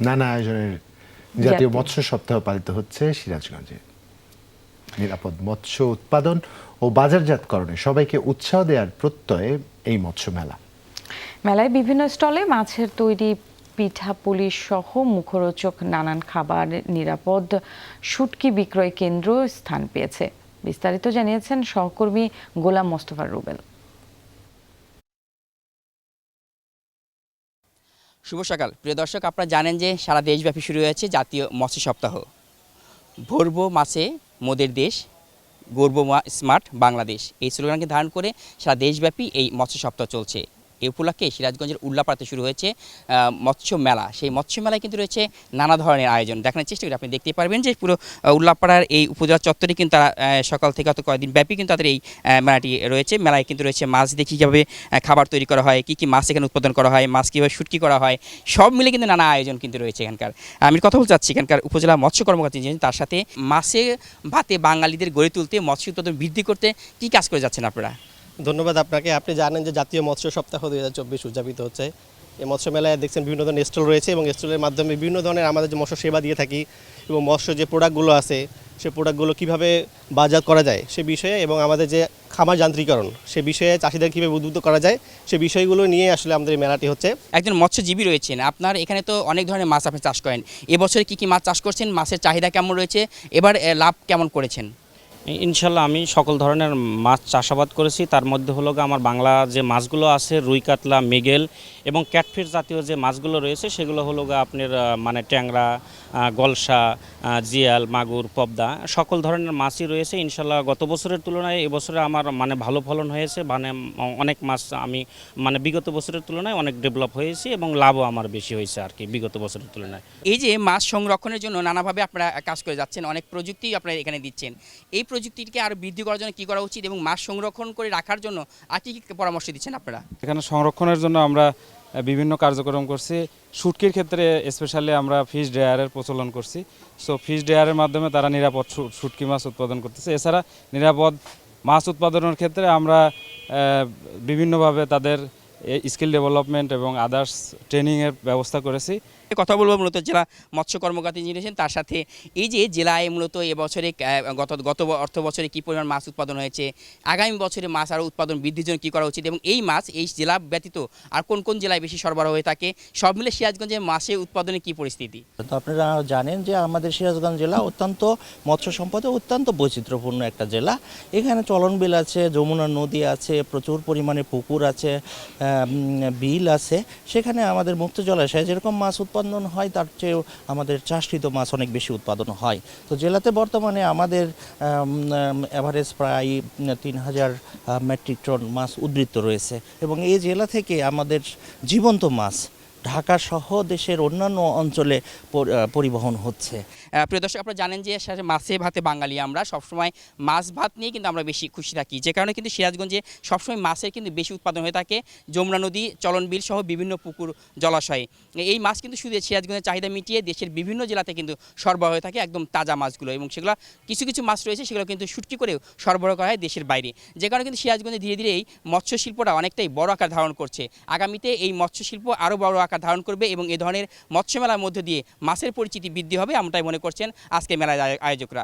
নানা আয়োজনের জাতীয়। মৎস্য সপ্তাহ পালিত হচ্ছে সিরাজগঞ্জে। নিরাপদ মৎস্য উৎপাদন ও বাজারজাতকরণে সবাইকে উৎসাহ দেওয়ার প্রত্যয়ে এই মৎস্য মেলা। মেলায় বিভিন্ন স্টলে মাছের তৈরি পিঠা পুলিশ সহ মুখরোচক নানান খাবার নিরাপদ শুটকি বিক্রয় কেন্দ্র স্থান পেয়েছে। বিস্তারিত জানিয়েছেন সহকর্মী গোলাম মোস্তফা রুবেল। শুভ সকাল। প্রিয় দর্শক, আপনারা জানেন যে সারা দেশব্যাপী শুরু হয়েছে জাতীয় মৎস্য সপ্তাহ। ভরবো মাসে মোদের দেশ গর্ব স্মার্ট বাংলাদেশ। এই স্লোগানকে ধারণ করে সারা দেশব্যাপী এই মৎস্য সপ্তাহ চলছে। এই উপলক্ষে সিরাজগঞ্জের উল্লাপাড়াতে শুরু হয়েছে মৎস্য মেলা। সেই মৎস্য মেলায় কিন্তু রয়েছে নানা ধরনের আয়োজন। দেখানোর চেষ্টা করি, আপনি দেখতে পারবেন যে পুরো উল্লাপাড়ার এই উপজেলা চত্বরে কিন্তু তারা সকাল থেকে অত কয়েকদিন ব্যাপী কিন্তু তাদের এই মেলাটি রয়েছে। মেলায় কিন্তু রয়েছে মাছ দিয়ে কীভাবে খাবার তৈরি করা হয়, কী কী মাছ এখানে উৎপাদন করা হয়, মাছ কীভাবে শুটকি করা হয়, সব মিলে কিন্তু নানা আয়োজন কিন্তু রয়েছে এখানকার। আমি কথা বলতে চাচ্ছি, এখানকার উপজেলা মৎস্য কর্মকর্তা যিনি, তার সাথে মাছে, ভাতে বাঙালিদের গড়ে তুলতে, মৎস্য উৎপাদন বৃদ্ধি করতে কী কাজ করে যাচ্ছেন আপনারা? ধন্যবাদ আপনাকে। আপনি জানেন যে জাতীয় মৎস্য সপ্তাহ দুই হাজার চব্বিশ উদযাপিত হচ্ছে। এই মৎস্য মেলায় দেখছেন বিভিন্ন ধরনের স্টল রয়েছে এবং স্টলের মাধ্যমে বিভিন্ন ধরনের আমাদের যে মৎস্য সেবা দিয়ে থাকি এবং মৎস্য যে প্রোডাক্টগুলো আছে, সে প্রোডাক্টগুলো কীভাবে বাজার করা যায় সে বিষয়ে এবং আমাদের যে খামার যান্ত্রিকরণ সে বিষয়ে চাষিদের কীভাবে উদ্বুদ্ধ করা যায় সে বিষয়গুলো নিয়ে আসলে আমাদের এই মেলাটি হচ্ছে। একজন মৎস্যজীবী রয়েছেন। আপনার এখানে তো অনেক ধরনের মাছ আপনি চাষ করেন। এবছরে কী কী মাছ চাষ করছেন? মাছের চাহিদা কেমন রয়েছে? এবার লাভ কেমন করেছেন? ইনশাল্লাহ আমি সকল ধরনের মাছ চাষাবাদ করেছি। তার মধ্যে হলো আমার বাংলা যে মাছগুলো আছে, রুই, কাতলা, মেগেল এবং ক্যাটফিস জাতীয় যে মাছগুলো রয়েছে, সেগুলো হলো আপনার মানে ট্যাংরা গলসা জিয়াল মাগুর পবদা সকল ধরনের মাছই রয়েছে। ইনশাল্লাহ গত বছরের তুলনায় এবছরে আমার মানে ভালো ফলন হয়েছে। মানে অনেক মাছ আমি মানে বিগত বছরের তুলনায় অনেক ডেভেলপ হয়েছি এবং লাভও আমার বেশি হয়েছে আর কি বিগত বছরের তুলনায়। এই যে মাছ সংরক্ষণের জন্য নানাভাবে আপনারা কাজ করে যাচ্ছেন অনেক প্রযুক্তি আপনারা এখানে দিচ্ছেন। এই প্রযুক্তিকে আরও বৃদ্ধি করার জন্য কী করা উচিত এবং মাছ সংরক্ষণ করে রাখার জন্য আর কী কী পরামর্শ দিচ্ছেন আপনারা? এখানে সংরক্ষণের জন্য আমরা বিভিন্ন কার্যক্রম করছি। শুটকির ক্ষেত্রে স্পেশালি আমরা ফিশ ড্রায়ারের প্রচলন করছি। সো ফিশ ড্রায়ারের মাধ্যমে তারা নিরাপদ শুটকি মাছ উৎপাদন করতেছে। এছাড়া নিরাপদ মাছ উৎপাদনের ক্ষেত্রে আমরা বিভিন্নভাবে তাদের স্কিল ডেভেলপমেন্ট এবং আদার্স ট্রেনিংয়ের ব্যবস্থা করেছি। কথা বলব মূলত জেলা মৎস্য কর্মকর্তা যিনি রয়েছেন, তার সাথে এই যে জেলায় মূলত এবছরে গত গত অর্থ বছরে কী পরিমাণ মাছ উৎপাদন হয়েছে, আগামী বছরে মাছ আরও উৎপাদন বৃদ্ধির জন্য কী করা উচিত এবং এই মাছ, এই জেলা ব্যতীত আর কোন কোন জেলায় বেশি সরবরাহ হয়ে থাকে, সব মিলে সিরাজগঞ্জে মাছের উৎপাদনের কী পরিস্থিতি? তো আপনারা জানেন যে আমাদের সিরাজগঞ্জ জেলা অত্যন্ত মৎস্য সম্পদে অত্যন্ত বৈচিত্র্যপূর্ণ একটা জেলা। এখানে চলনবিল আছে, যমুনা নদী আছে, প্রচুর পরিমাণে পুকুর আছে বিল আছে। সেখানে আমাদের মুক্ত জলাশয়ে যেরকম মাছ উৎপাদন হয়, তার চেয়েও আমাদের চাষকৃত মাছ অনেক বেশি উৎপাদন হয়। তো জেলাতে বর্তমানে আমাদের অ্যাভারেজ প্রায় তিন হাজার মেট্রিক টন মাছ উদ্বৃত্ত রয়েছে এবং এই জেলা থেকে আমাদের জীবন্ত মাছ ঢাকা সহ দেশের অন্যান্য অঞ্চলে পরিবহন হচ্ছে। প্রিয় দর্শক, আপনারা জানেন যে মাছে ভাতে বাঙালি আমরা। সবসময় মাছ ভাত নিয়ে কিন্তু আমরা বেশি খুশি থাকি। যে কারণে কিন্তু সিরাজগঞ্জে সবসময় মাছের কিন্তু বেশি উৎপাদন হয়ে থাকে। যমুনা নদী, চলনবিল সহ বিভিন্ন পুকুর জলাশয়ে। এই মাছ কিন্তু শুধু সিরাজগঞ্জের চাহিদা মিটিয়ে দেশের বিভিন্ন জেলাতে কিন্তু সরবরাহ হয়ে থাকে একদম তাজা মাছগুলো। এবং সেগুলো কিছু কিছু মাছ রয়েছে, সেগুলো কিন্তু শুটকি করেও সরবরাহ করা হয় দেশের বাইরে। যে কারণে কিন্তু সিরাজগঞ্জে ধীরে ধীরে এই মৎস্য শিল্পটা অনেকটাই বড় আকার ধারণ করছে। আগামীতে এই মৎস্য শিল্প আরও বড় আকার ধারণ করবে এবং এ ধরনের মৎস্য মেলার মধ্য দিয়ে মাছের পরিচিতি বৃদ্ধি হবে আমটাই মনে করছেন আজকে মেলার আয়োজকরা।